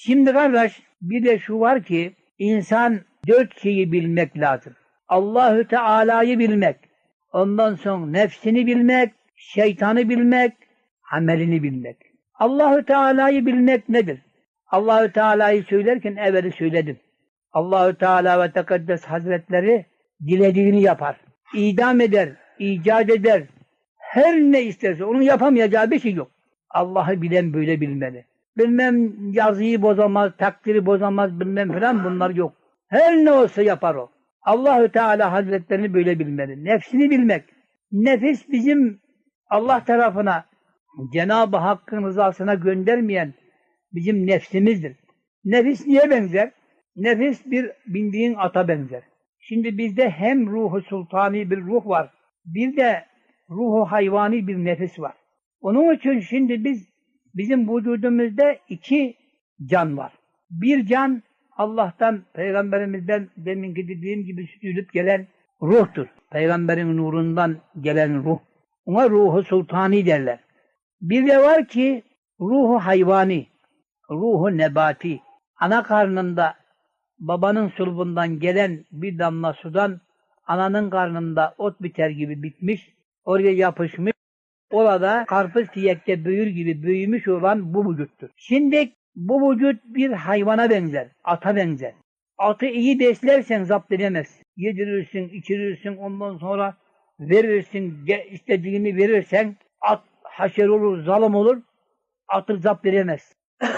Şimdi kardeş bir de şu var ki insan dört şeyi bilmek lazım. Allahü Teala'yı bilmek, ondan sonra nefsini bilmek, şeytanı bilmek, amelini bilmek. Allahü Teala'yı bilmek nedir? Allahü Teala'yı söylerken evveli söyledim. Allahü Teala ve Tekaddes Hazretleri dilediğini yapar. İdam eder, icat eder. Her ne isterse onun yapamayacağı bir şey yok. Allah'ı bilen böyle bilmeli. Bilmem yazıyı bozamaz, takdiri bozamaz, bilmem falan bunlar yok. Her ne olsa yapar o. Allahü Teala Hazretlerini böyle bilmeli. Nefsini bilmek. Nefis bizim Allah tarafına Cenab-ı Hakk'ın rızasına göndermeyen bizim nefsimizdir. Nefis niye benzer? Nefis bir bindiğin ata benzer. Şimdi bizde hem ruhu sultani bir ruh var, bir de ruhu hayvani bir nefis var. Onun için şimdi biz bizim vücudumuzda iki can var. Bir can Allah'tan, Peygamberimizden deminki dediğim gibi süzülüp gelen ruhtur. Peygamberin nurundan gelen ruh. Ona ruhu sultani derler. Bir de var ki ruhu hayvani, ruhu nebati. Ana karnında babanın sulbundan gelen bir damla sudan ananın karnında ot biter gibi bitmiş, oraya yapışmış, orada karpuz tiyekte büyür gibi büyümüş olan bu vücuttur. Şimdi bu vücut bir hayvana benzer, ata benzer. Atı iyi beslersen zapt edemezsin. Yedirirsin, içirirsin, ondan sonra verirsin, istediğini verirsen at haşer olur, zalim olur, atı zapt edemezsin.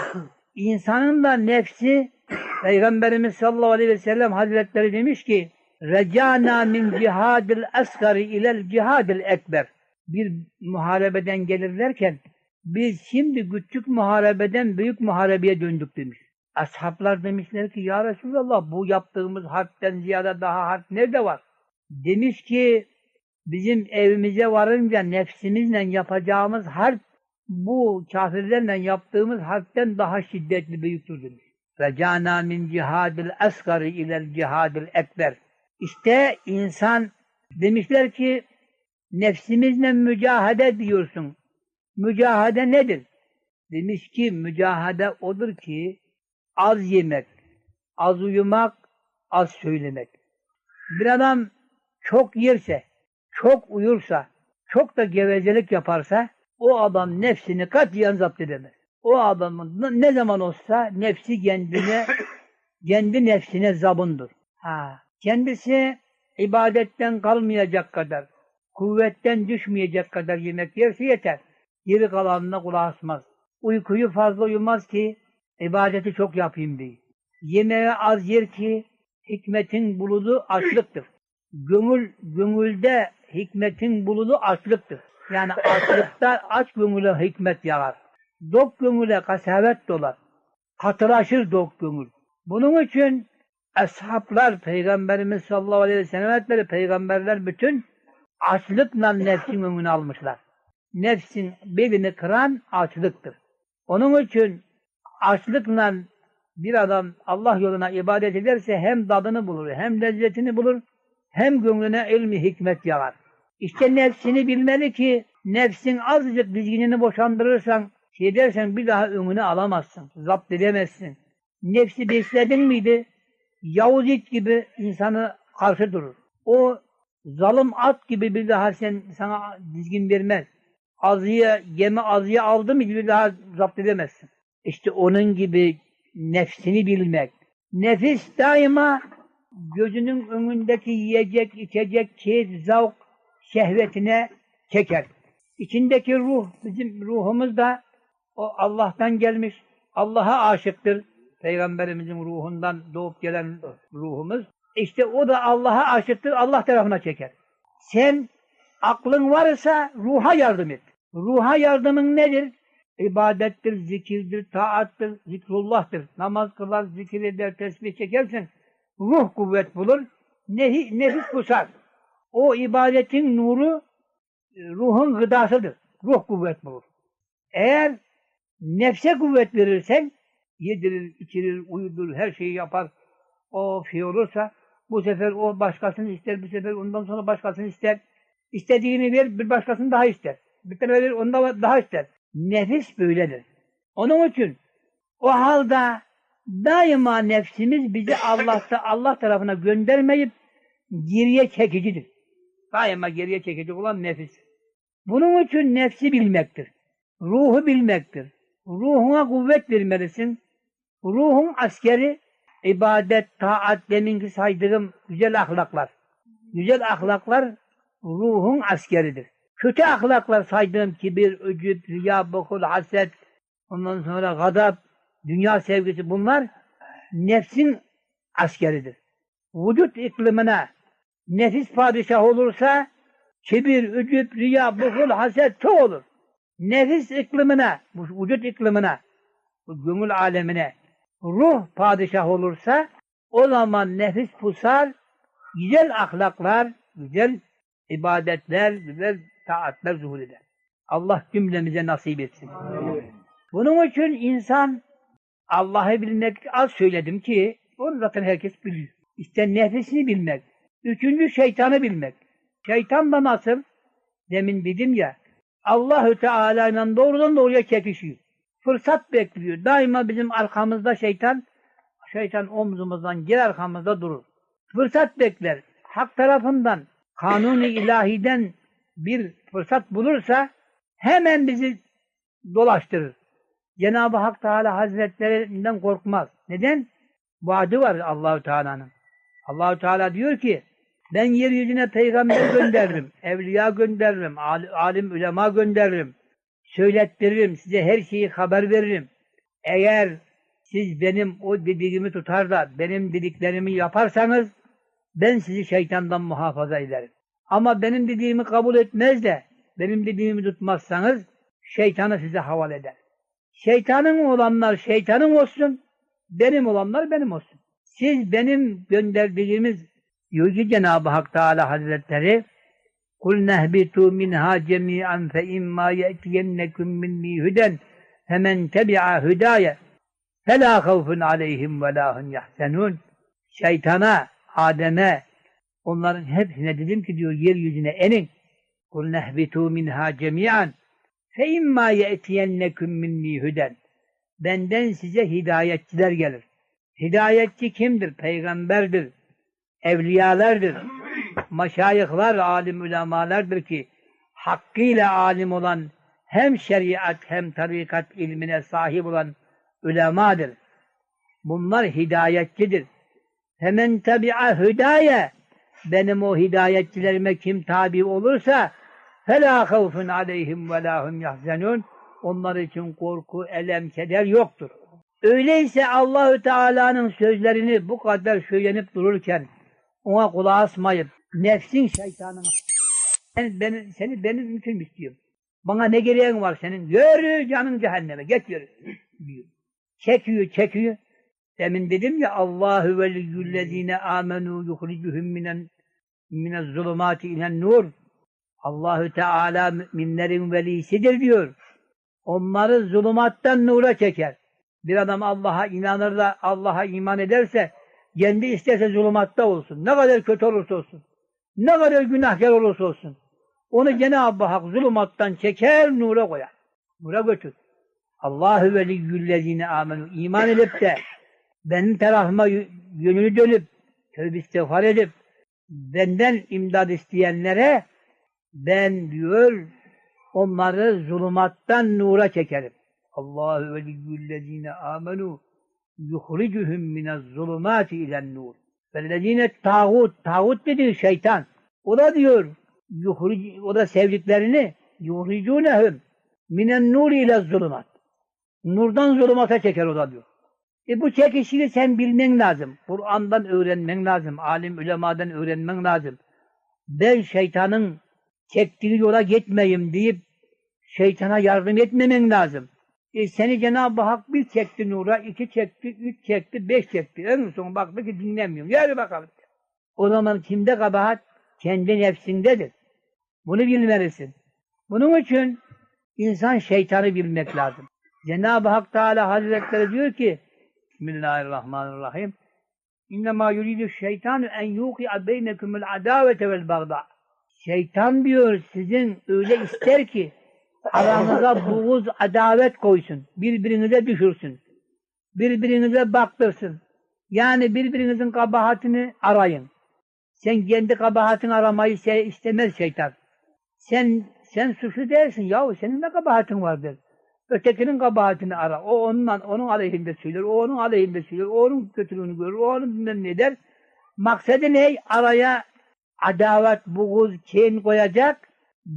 İnsanın da nefsi Peygamberimiz sallallahu aleyhi ve sellem hazretleri demiş ki Recana min cihadil asgari ilel cihadil ekber. Bir muharebeden gelirlerken biz şimdi küçük muharebeden büyük muharebeye döndük demiş. Ashablar demişler ki ya Resulallah bu yaptığımız harpten ziyade daha harp nerede var? Demiş ki bizim evimize varınca nefsimizle yapacağımız harp bu kafirlerle yaptığımız harpten daha şiddetli büyüktür demiş. Recana min cihadil asgari ilel cihadil ekber. İşte insan demişler ki nefsimizle mücahede diyorsun. Mücahede nedir? Demiş ki mücahede odur ki az yemek, az uyumak, az söylemek. Bir adam çok yerse, çok uyursa, çok da gevezelik yaparsa o adam nefsini katiyen zapt edemez. O adamın ne zaman olsa nefsi kendine, kendi nefsine zabundur. Ha, kendisi ibadetten kalmayacak kadar, kuvvetten düşmeyecek kadar yemek yerse yeter. Geri kalanına kulak asmaz. Uykuyu fazla uyumaz ki ibadeti çok yapayım diye. Yemeğe az yer ki hikmetin buludu açlıktır. Gönül, gönülde hikmetin buludu açlıktır. Yani açlıkta aç gönüle hikmet yağar. Dok gönüle kasavet dolar. Katılaşır dok gönül. Bunun için Eshablar, Peygamberimiz sallallahu aleyhi ve sellem peygamberler bütün açlıkla nefsin önünü almışlar. Nefsin belini kıran açlıktır. Onun için açlıkla bir adam Allah yoluna ibadet ederse hem tadını bulur, hem lezzetini bulur, hem gönlüne ilmi hikmet yağar. İşte nefsini bilmeli ki nefsin azıcık dizginini boşandırırsan, şey dersen bir daha önüne alamazsın, zapt edemezsin. Nefsi besledin miydi? Yavuz it gibi insanı karşı durur. O zalim at gibi bir daha sen sana dizgin vermez. Azıya, yeme azıya aldı mı bir daha zapt edemezsin. İşte onun gibi nefsini bilmek. Nefis daima gözünün önündeki yiyecek, içecek, keyif, zavk, şehvetine çeker. İçindeki ruh, bizim ruhumuz da o Allah'tan gelmiş, Allah'a aşıktır. Peygamberimizin ruhundan doğup gelen ruhumuz. İşte o da Allah'a aşıktır, Allah tarafına çeker. Sen aklın varsa ruha yardım et. Ruha yardımın nedir? İbadettir, zikirdir, taattır, zikrullah'tır. Namaz kılar, zikir eder, tesbih çekersin. Ruh kuvvet bulur, nehi, nefis kusar. O ibadetin nuru ruhun gıdasıdır. Ruh kuvvet bulur. Eğer nefse kuvvet verirsen yedirir, içirir, uyudur, her şeyi yapar. O şey olursa bu sefer o başkasını ister, bu sefer ondan sonra başkasını ister. İstediğini ver, bir başkasını daha ister. Bir tane verir, ondan daha ister. Nefis böyledir. Onun için o halde Daima nefsimiz bizi Allah'ta Allah tarafına göndermeyip geriye çekicidir. Daima geriye çekici olan nefis. Bunun için nefsi bilmektir. Ruhu bilmektir. Ruhuna kuvvet vermelisin. Ruhun askeri ibadet, taat, deminki saydığım güzel ahlaklar. Güzel ahlaklar ruhun askeridir. Kötü ahlaklar saydığım kibir, öcüp, riya, bokul, haset, ondan sonra gadap, dünya sevgisi bunlar nefsin askeridir. Vücut iklimine nefis padişah olursa kibir, ücüp, riya, bukul, haset çok olur. Nefis iklimine, vücut iklimine, bu gönül alemine ruh padişah olursa o zaman nefis pusar, güzel ahlaklar, güzel ibadetler, güzel taatler zuhur eder. Allah cümlemize nasip etsin. Bunun için insan Allah'ı bilmek az söyledim ki onu zaten herkes biliyor. İşte nefesini bilmek. Üçüncü şeytanı bilmek. Şeytan da nasıl? Demin dedim ya Allahü Teala ile doğrudan doğruya çekişiyor. Fırsat bekliyor. Daima bizim arkamızda şeytan şeytan omzumuzdan gel arkamızda durur. Fırsat bekler. Hak tarafından kanuni ilahiden bir fırsat bulursa hemen bizi dolaştırır. Cenab-ı Hak Teala Hazretlerinden korkmaz. Neden? Vaadi var Allahü Teala'nın. Allahü Teala diyor ki ben yeryüzüne peygamber gönderirim, evliya gönderirim, alim ulema gönderirim. Söylettiririm, size her şeyi haber veririm. Eğer siz benim o dediğimi tutar da benim dediklerimi yaparsanız ben sizi şeytandan muhafaza ederim. Ama benim dediğimi kabul etmez de benim dediğimi tutmazsanız şeytanı size havale eder. Şeytanın olanlar şeytanın olsun, benim olanlar benim olsun. Siz benim gönderdiğimiz ki Cenab-ı Hak Teala Hazretleri Nehbitu minha cemi'an fe imma ye'tiyennekum minni hüden femen tebi'a hüdaye felâ havfun aleyhim ve lâhun yahsenun Şeytana, Adem'e onların hepsine dedim ki diyor yeryüzüne enin nehbitu minha cemi'an fe imma ye'tiyennekum minni hüden benden size hidayetçiler gelir. Hidayetçi kimdir? Peygamberdir. Evliyalardır Maşayıhlar, alim ulemalardır ki hakkıyla alim olan hem şeriat hem tarikat ilmine sahip olan ulemadır. Bunlar hidayetçidir. Hemen tabi'a hüdaye benim o hidayetçilerime kim tabi olursa فَلَا خَوْفٌ عَلَيْهِمْ وَلَا هُمْ يَحْزَنُونَ Onlar için korku, elem, keder yoktur. Öyleyse Allahü Teala'nın sözlerini bu kadar söylenip dururken ona kulağı asmayıp nefsin şeytanın sen, beni, seni benim için istiyorum. Bana ne gereğin var senin? Yürü canın cehenneme. Geç yürü. diyor. Çekiyor, çekiyor. Demin dedim ya Allahu veliyyüllezine amenu yuhricuhum minen mine zulumati ilen nur. Allahü Teala müminlerin velisidir diyor. Onları zulümattan nura çeker. Bir adam Allah'a inanır da Allah'a iman ederse kendi isterse zulümatta olsun. Ne kadar kötü olursa olsun. Ne kadar günahkar olursa olsun. Onu Cenab-ı Hak zulümattan çeker, nura koyar. Nura götür. Allahu veliyyüllezine amenu. iman edip de benim tarafıma yönünü dönüp tövbe istiğfar edip benden imdad isteyenlere ben diyor onları zulümattan nura çekerim. Allahu veliyyüllezine amenu yuhricuhum minez zulumati ilen nur. Vellezine tağut, tağut dediği şeytan. O da diyor, yuhric, o da sevdiklerini yuhricunehum minen nur ile zulümat. Nurdan zulümata çeker o da diyor. E bu çekişini sen bilmen lazım. Kur'an'dan öğrenmen lazım. Alim ulemadan öğrenmen lazım. Ben şeytanın çektiği yola gitmeyeyim deyip şeytana yardım etmemen lazım. E seni Cenab-ı Hak bir çekti nura, iki çekti, üç çekti, beş çekti. En son baktı ki dinlemiyorum. Yürü bakalım. O zaman kimde kabahat? Kendi nefsindedir. Bunu bilmelisin. Bunun için insan şeytanı bilmek lazım. Cenab-ı Hak Teala Hazretleri diyor ki Bismillahirrahmanirrahim İnnemâ yuridu şeytanu en yuki'a beynekumul adavete vel bagda. Şeytan diyor sizin öyle ister ki aranıza buğuz, adavet koysun. Birbirinize düşürsün. birbirinize baktırsın. Yani birbirinizin kabahatini arayın. Sen kendi kabahatini aramayı se- istemez şeytan. Sen sen suçlu değilsin yahu senin ne kabahatin vardır. Ötekinin kabahatini ara. O onunla, onun aleyhinde söyler, o onun aleyhinde söyler, o onun kötülüğünü görür, o onun bilmem ne der. Maksadı ne? Araya adavet, buğuz, kin koyacak,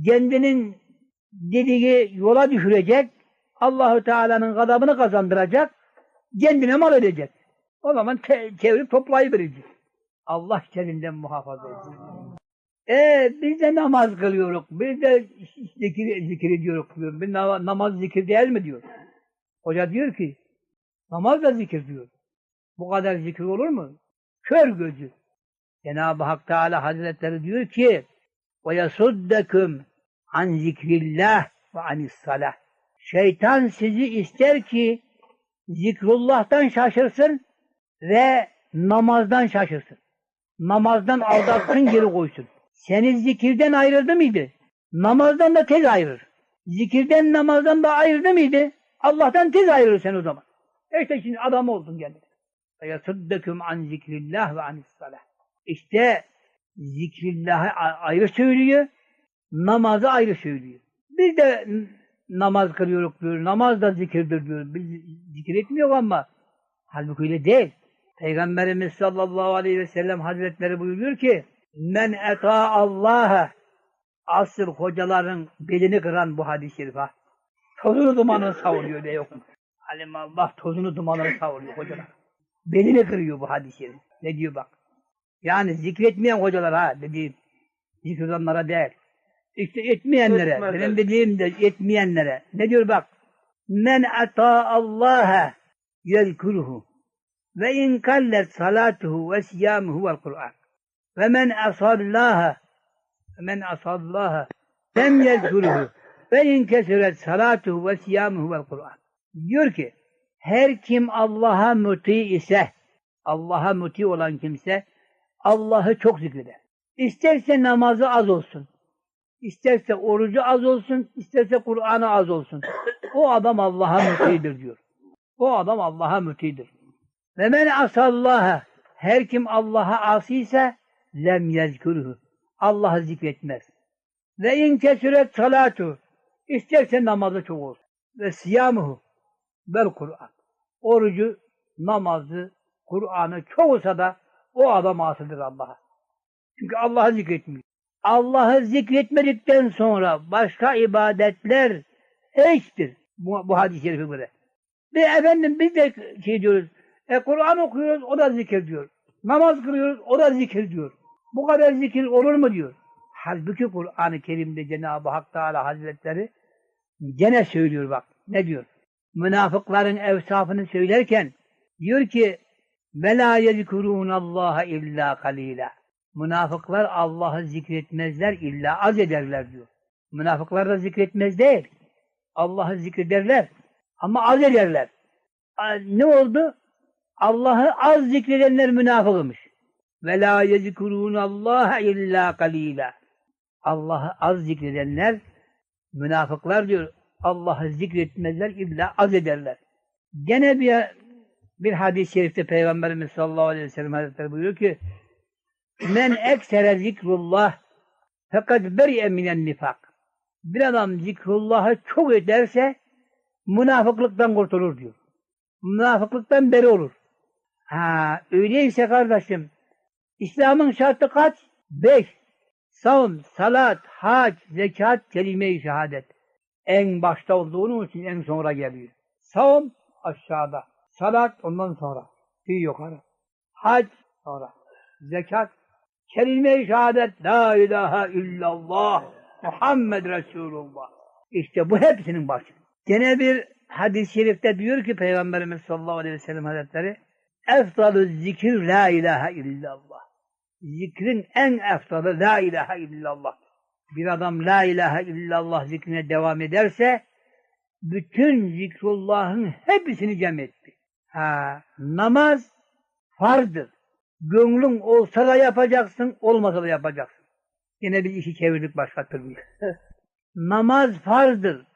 kendinin dediği yola düşürecek, Allahu Teala'nın gadabını kazandıracak, kendine mal edecek. O zaman te- çevirip toplayıverecek. Allah şerrinden muhafaza etsin. E biz de namaz kılıyoruz. Biz de zikir, zikir ediyoruz. kılıyoruz. Bir nama- namaz zikir değil mi diyor. Hoca diyor ki namaz da zikir diyor. Bu kadar zikir olur mu? Kör gözü. Cenab-ı Hak Teala Hazretleri diyor ki وَيَسُدَّكُمْ an zikrillah ve anis salah. Şeytan sizi ister ki zikrullah'tan şaşırsın ve namazdan şaşırsın. Namazdan aldatsın geri koysun. Seni zikirden ayırdı mıydı? Namazdan da tez ayırır. Zikirden namazdan da ayırdı mıydı? Allah'tan tez ayırır sen o zaman. İşte şimdi adam oldun kendine. فَيَسُدَّكُمْ an zikrillah ve anis salah. İşte zikrillahı a- ayrı söylüyor, namazı ayrı söylüyor. Biz de namaz kılıyoruz diyor, namaz da zikirdir diyor. Biz zikir etmiyor ama halbuki öyle değil. Peygamberimiz sallallahu aleyhi ve sellem hazretleri buyuruyor ki men eta Allah'a asıl hocaların belini kıran bu hadis-i şerif ha. Tozunu dumanını savuruyor ne yok? Alim Allah tozunu dumanını savuruyor hocalar. Belini kırıyor bu hadis-i şerif. Ne diyor bak. Yani zikretmeyen hocalar ha dediğim. Zikredenlere değil. İşte etmeyenlere, Etmezler. benim dediğim de etmeyenlere. Ne diyor bak? Men ata Allah'a yezkuruhu ve in kallet salatuhu ve siyamuhu vel Kur'an. Ve men asallaha men asallaha lem yezkuruhu ve in kesiret salatuhu ve siyamuhu vel Kur'an. Diyor ki her kim Allah'a muti ise Allah'a muti olan kimse Allah'ı çok zikreder. İsterse namazı az olsun. İsterse orucu az olsun, isterse Kur'an'ı az olsun. O adam Allah'a mutidir diyor. O adam Allah'a mutidir. Ve men asallaha her kim Allah'a asiyse lem yezkuruhu. Allah'ı zikretmez. Ve in kesüret salatu isterse namazı çok olsun. Ve siyamuhu vel Kur'an. Orucu, namazı, Kur'an'ı çok olsa da o adam asıdır Allah'a. Çünkü Allah'ı zikretmiyor. Allah'ı zikretmedikten sonra başka ibadetler hiçtir. Bu, bu hadis-i şerife göre. Ve efendim biz de şey diyoruz. E Kur'an okuyoruz o da zikir diyor. Namaz kılıyoruz o da zikir diyor. Bu kadar zikir olur mu diyor. Halbuki Kur'an-ı Kerim'de Cenab-ı Hak Teala Hazretleri gene söylüyor bak. Ne diyor? Münafıkların evsafını söylerken diyor ki وَلَا يَذْكُرُونَ اللّٰهَ illa kalila. Münafıklar Allah'ı zikretmezler illa az ederler diyor. Münafıklar da zikretmez değil. Allah'ı zikrederler ama az ederler. Ne oldu? Allah'ı az zikredenler münafıkmış. Ve la yezkurun Allah illa kalila. Allah'ı az zikredenler münafıklar diyor. Allah'ı zikretmezler illa az ederler. Gene bir bir hadis-i şerifte Peygamberimiz sallallahu aleyhi ve sellem Hazretleri buyuruyor ki Men eksere zikrullah fakat beri'e minen nifak. Bir adam zikrullahı çok ederse münafıklıktan kurtulur diyor. Münafıklıktan beri olur. Ha, öyleyse kardeşim İslam'ın şartı kaç? Beş. Savun, salat, hac, zekat, kelime-i şehadet. En başta olduğunu için en sonra geliyor. Savun aşağıda. Salat ondan sonra. Bir yukarı. Hac sonra. Zekat. Kelime-i şehadet. La ilahe illallah. Muhammed Resulullah. İşte bu hepsinin başı. Gene bir hadis-i şerifte diyor ki Peygamberimiz sallallahu aleyhi ve sellem hazretleri Efdalü zikir la ilahe illallah. Zikrin en efdalı la ilahe illallah. Bir adam la ilahe illallah zikrine devam ederse bütün zikrullahın hepsini cem etti. Ha, namaz farzdır. Gönlün olsa da yapacaksın, olmasa da yapacaksın. Yine bir işi çevirdik başka türlü. Namaz farzdır.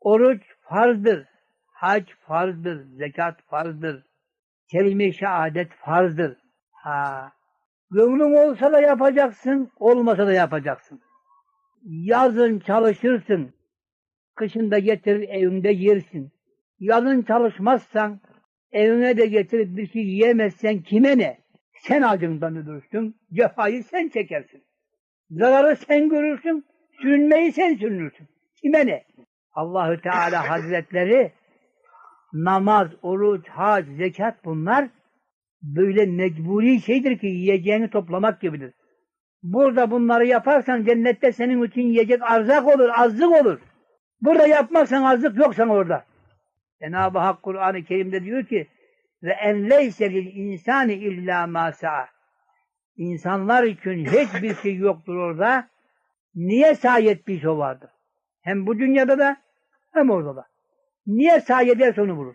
Oruç farzdır. Hac farzdır. Zekat farzdır. kelime-i şehadet farzdır. Ha. Gönlün olsa da yapacaksın, olmasa da yapacaksın. Yazın çalışırsın, kışın da getirir evinde yersin. Yazın çalışmazsan, evine de getirip bir şey yiyemezsen kime ne? Sen acından ölürsün, cefayı sen çekersin. Zararı sen görürsün, sürünmeyi sen sürünürsün. Kime ne? Allahü Teala Hazretleri namaz, oruç, hac, zekat bunlar böyle mecburi şeydir ki yiyeceğini toplamak gibidir. Burada bunları yaparsan cennette senin için yiyecek arzak olur, azlık olur. Burada yapmazsan azlık yoksan orada. Cenab-ı Hak Kur'an-ı Kerim'de diyor ki ve en leyse lil insani illa ma sa'a. İnsanlar için hiçbir şey yoktur orada. Niye sayet bir şey vardır? Hem bu dünyada da hem orada da. Niye sahi ederse onu bulur.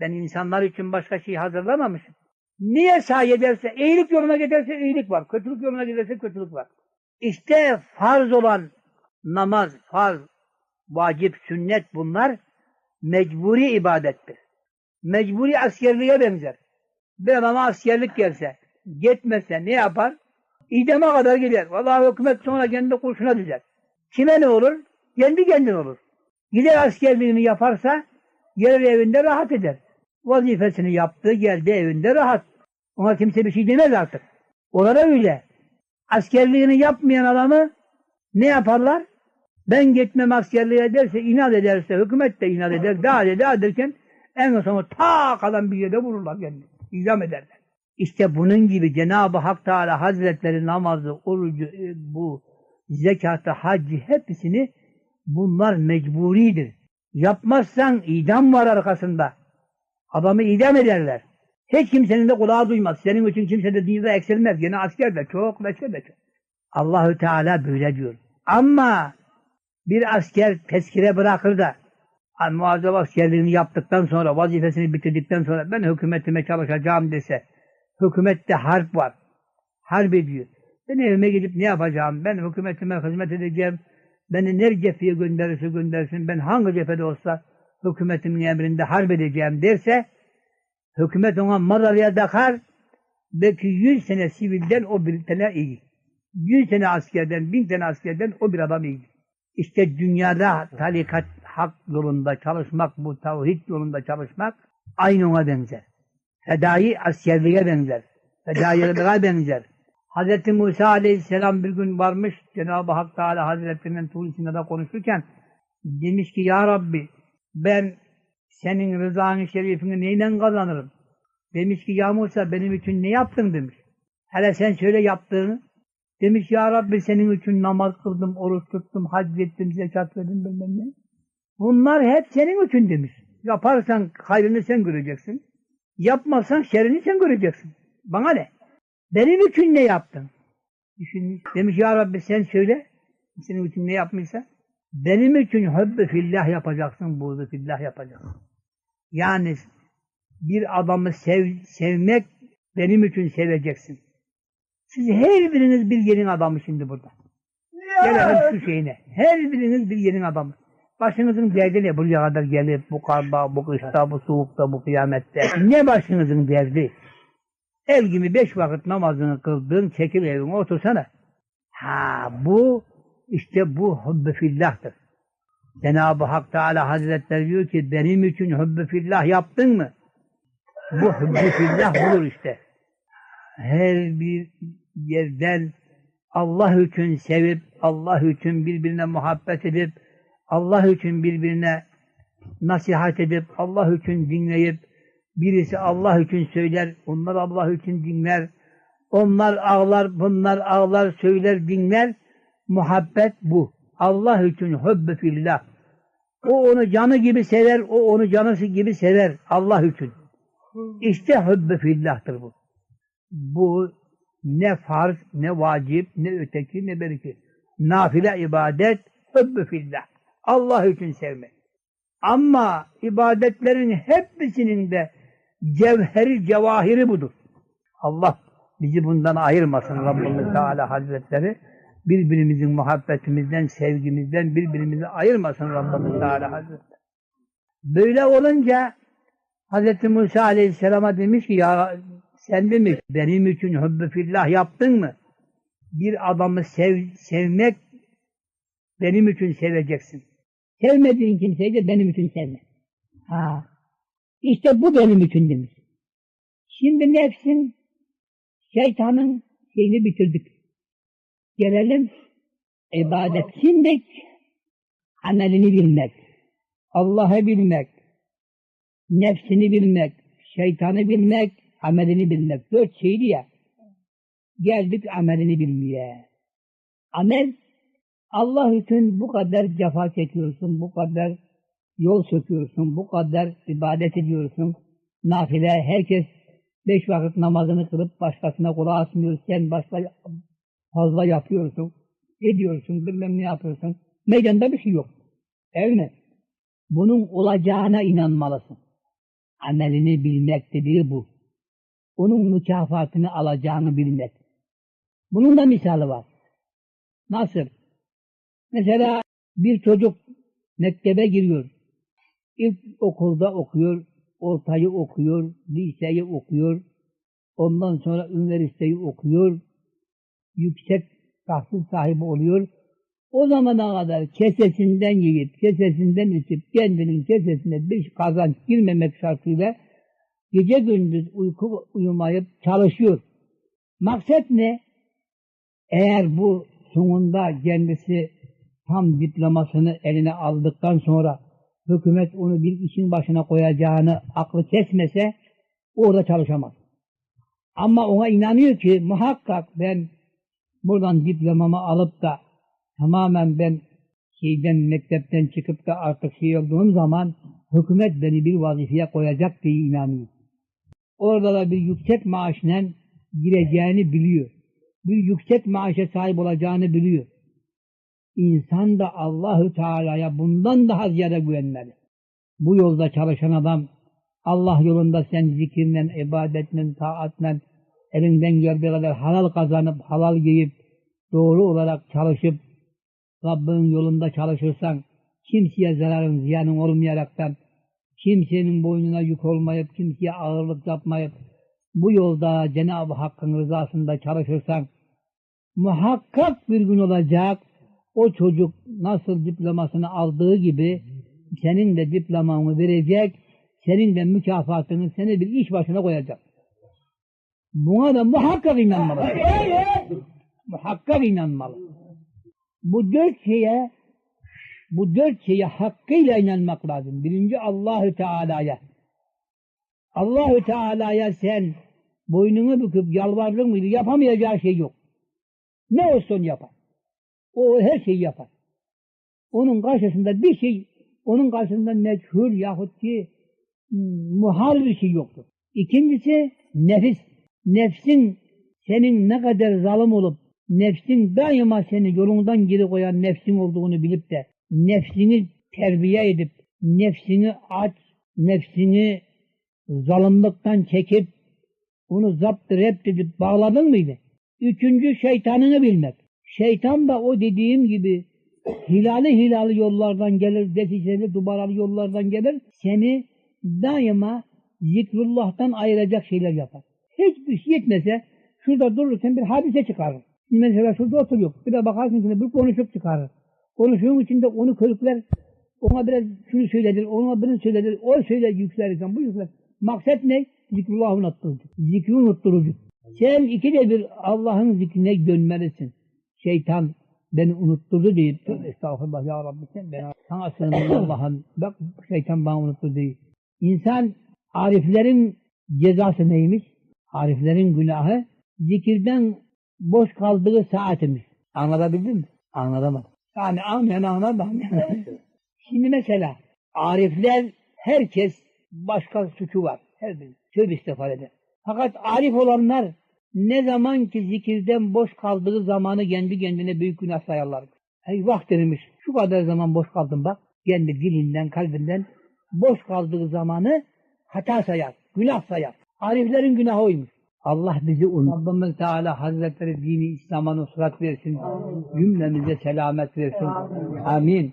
Ben insanlar için başka şey hazırlamamışım. Niye sahi ederse, iyilik yoluna giderse iyilik var, kötülük yoluna giderse kötülük var. İşte farz olan namaz, farz, vacip, sünnet bunlar mecburi ibadettir. Mecburi askerliğe benzer. Bir adama askerlik gelse, gitmezse ne yapar? İdeme kadar gider. Vallahi hükümet sonra kendi kurşuna dizer. Kime ne olur? Kendi kendine olur. Gider askerliğini yaparsa gelir evinde rahat eder. Vazifesini yaptı, geldi evinde rahat. Ona kimse bir şey demez artık. Ona da öyle. Askerliğini yapmayan adamı ne yaparlar? Ben gitmem askerliğe derse, inat ederse, hükümet de inat eder, daha eder derken en son ta kalan bir yerde vururlar kendini. İzam ederler. İşte bunun gibi Cenab-ı Hak Teala Hazretleri namazı, orucu, e, bu zekatı, haccı hepsini bunlar mecburidir. Yapmazsan idam var arkasında. Adamı idam ederler. Hiç kimsenin de kulağı duymaz. Senin için kimse de dinle eksilmez. Gene asker de çok, leşke de çok. Allahü Teala böyle diyor. Ama bir asker tezkire bırakır da hani muazzam askerliğini yaptıktan sonra, vazifesini bitirdikten sonra ben hükümetime çalışacağım dese, hükümette harp var. Harp ediyor. Ben evime gidip ne yapacağım? Ben hükümetime hizmet edeceğim. Beni ne cepheye gönderirse göndersin, ben hangi cephede olsa hükümetimin emrinde harp edeceğim derse, hükümet ona madalya takar, belki yüz sene sivilden o bir tane iyi. Yüz sene askerden, bin tane askerden o bir adam iyi. İşte dünyada talikat hak yolunda çalışmak, bu tavhid yolunda çalışmak aynı ona benzer. Fedai askerliğe benzer. Fedaiyeliğe benzer. Hz. Musa aleyhisselam bir gün varmış Cenab-ı Hak Teala Hazretleri'nin tuğlisinde de konuşurken demiş ki Ya Rabbi ben senin rızanı şerifini neyle kazanırım? Demiş ki ya Musa benim için ne yaptın demiş. Hele sen söyle yaptığını. Demiş ya Rabbi senin için namaz kıldım, oruç tuttum, hac ettim, zekat verdim bilmem ne. Bunlar hep senin için demiş. Yaparsan hayrını sen göreceksin. Yapmazsan şerrini sen göreceksin. Bana ne? Benim için ne yaptın? Düşünmüş. Demiş ya Rabbi sen söyle. Senin için ne yapmışsa. Benim için hübbü fillah yapacaksın, buğdu fillah yapacaksın. Yani bir adamı sev, sevmek benim için seveceksin. Siz her biriniz bir yerin adamı şimdi burada. Gelelim şu şeyine. Her biriniz bir yerin adamı. Başınızın derdi ne? Buraya kadar gelip bu karda, bu kışta, bu soğukta, bu kıyamette. Ne başınızın derdi? El gibi beş vakit namazını kıldın, çekil evine otursana. Ha bu işte bu hübbü fillahtır. Cenab-ı Hak Teala Hazretleri diyor ki benim için hübbü fillah yaptın mı? Bu hübbü fillah bulur işte. Her bir yerden Allah için sevip, Allah için birbirine muhabbet edip, Allah için birbirine nasihat edip, Allah için dinleyip, birisi Allah için söyler, onlar Allah için dinler, onlar ağlar, bunlar ağlar, söyler, dinler, muhabbet bu. Allah için hübbü fillah. O onu canı gibi sever, o onu canısı gibi sever Allah için. İşte hübbü fillahtır bu. Bu ne farz, ne vacip, ne öteki, ne beriki. Nafile ibadet, hübbü fillah. Allah için sevmek. Ama ibadetlerin hepsinin de cevheri, cevahiri budur. Allah bizi bundan ayırmasın Rabbimiz Teala Hazretleri birbirimizin muhabbetimizden, sevgimizden birbirimizi ayırmasın Rabbimiz Teala Hazretleri. Böyle olunca Hz. Musa Aleyhisselam'a demiş ki ya sen demiş benim için hübbü fillah yaptın mı? Bir adamı sev, sevmek benim için seveceksin. Sevmediğin kimseyi de benim için sevme. Ha. İşte bu benim için demiş. Şimdi nefsin, şeytanın şeyini bitirdik. Gelelim ibadet. Şimdi amelini bilmek, Allah'ı bilmek, nefsini bilmek, şeytanı bilmek, amelini bilmek. Dört şeydi ya. Geldik amelini bilmeye. Amel, Allah için bu kadar cefa çekiyorsun, bu kadar yol söküyorsun, bu kadar ibadet ediyorsun. Nafile, herkes beş vakit namazını kılıp başkasına kulağı asmıyor. Sen başka fazla yapıyorsun, ediyorsun, bilmem ne yapıyorsun. Meydanda bir şey yok. Değil mi? Bunun olacağına inanmalısın. Amelini bilmek dediği bu. Onun mükafatını alacağını bilmek. Bunun da misali var. Nasıl? Mesela bir çocuk mektebe giriyor. İlk okulda okuyor, ortayı okuyor, liseyi okuyor, ondan sonra üniversiteyi okuyor, yüksek tahsil sahibi oluyor. O zamana kadar kesesinden yiyip, kesesinden içip, kendinin kesesine bir kazanç girmemek şartıyla gece gündüz uyku uyumayıp çalışıyor. Maksat ne? Eğer bu sonunda kendisi tam diplomasını eline aldıktan sonra hükümet onu bir işin başına koyacağını aklı kesmese orada çalışamaz. Ama ona inanıyor ki muhakkak ben buradan diplomamı alıp da tamamen ben şeyden mektepten çıkıp da artık şey olduğum zaman hükümet beni bir vazifeye koyacak diye inanıyor. Orada da bir yüksek maaşla gireceğini biliyor. Bir yüksek maaşa sahip olacağını biliyor. İnsan da Allahü Teala'ya bundan daha ziyade güvenmeli. Bu yolda çalışan adam Allah yolunda sen zikrinle, ibadetle, taatle elinden geldiği kadar halal kazanıp, halal giyip, doğru olarak çalışıp Rabbin yolunda çalışırsan kimseye zararın, ziyanın olmayaraktan kimsenin boynuna yük olmayıp, kimseye ağırlık yapmayıp bu yolda Cenab-ı Hakk'ın rızasında çalışırsan muhakkak bir gün olacak o çocuk nasıl diplomasını aldığı gibi senin de diplomanı verecek, senin de mükafatını seni bir iş başına koyacak. Buna da muhakkak inanmalı. muhakkak inanmalı. Bu dört şeye bu dört şeye hakkıyla inanmak lazım. Birinci Allahü Teala'ya. Allahü Teala'ya sen boynunu büküp yalvardın mıydı yapamayacağı şey yok. Ne olsun yapar. O her şeyi yapar. Onun karşısında bir şey, onun karşısında meçhul yahut ki muhal bir şey yoktur. İkincisi nefis. Nefsin senin ne kadar zalim olup, nefsin daima seni yolundan geri koyan nefsin olduğunu bilip de nefsini terbiye edip, nefsini aç, nefsini zalimlikten çekip, onu zapt edip bağladın mıydı? Üçüncü şeytanını bilmek. Şeytan da o dediğim gibi hilali hilali yollardan gelir, desiseli dubaralı yollardan gelir. Seni daima zikrullah'tan ayıracak şeyler yapar. Hiçbir şey yetmese şurada dururken bir hadise çıkarır. Mesela şurada oturuyor. Bir de bakarsın ki bir konuşup çıkarır. Konuşuğun içinde onu körükler. Ona biraz şunu söyledir, ona bunu söyledir. O söyler yükselirken bu yükler. Maksat ne? Zikrullah'ı unutturucu. Zikri unutturucu. Sen ikide bir Allah'ın zikrine dönmelisin. Şeytan beni unutturdu deyip estağfurullah ya Rabbi sen beni sana sığındım Allah'ın bak şeytan bana unuttu deyip. İnsan ariflerin cezası neymiş? Ariflerin günahı zikirden boş kaldığı saatimiz. Anladabildin mi? Anlatamadım. Yani anlayan anladı anlayan. Şimdi mesela arifler herkes başka suçu var. Her bir tövbe istiğfar eder. Fakat arif olanlar ne zaman ki zikirden boş kaldığı zamanı kendi kendine büyük günah sayarlar. Eyvah demiş. Şu kadar zaman boş kaldım bak. Kendi dilinden, kalbinden boş kaldığı zamanı hata sayar, günah sayar. Ariflerin günahı oymuş. Allah bizi unut. Rabbimiz Teala Hazretleri dini İslam'a nusrat versin. Cümlemize selamet versin. Amin.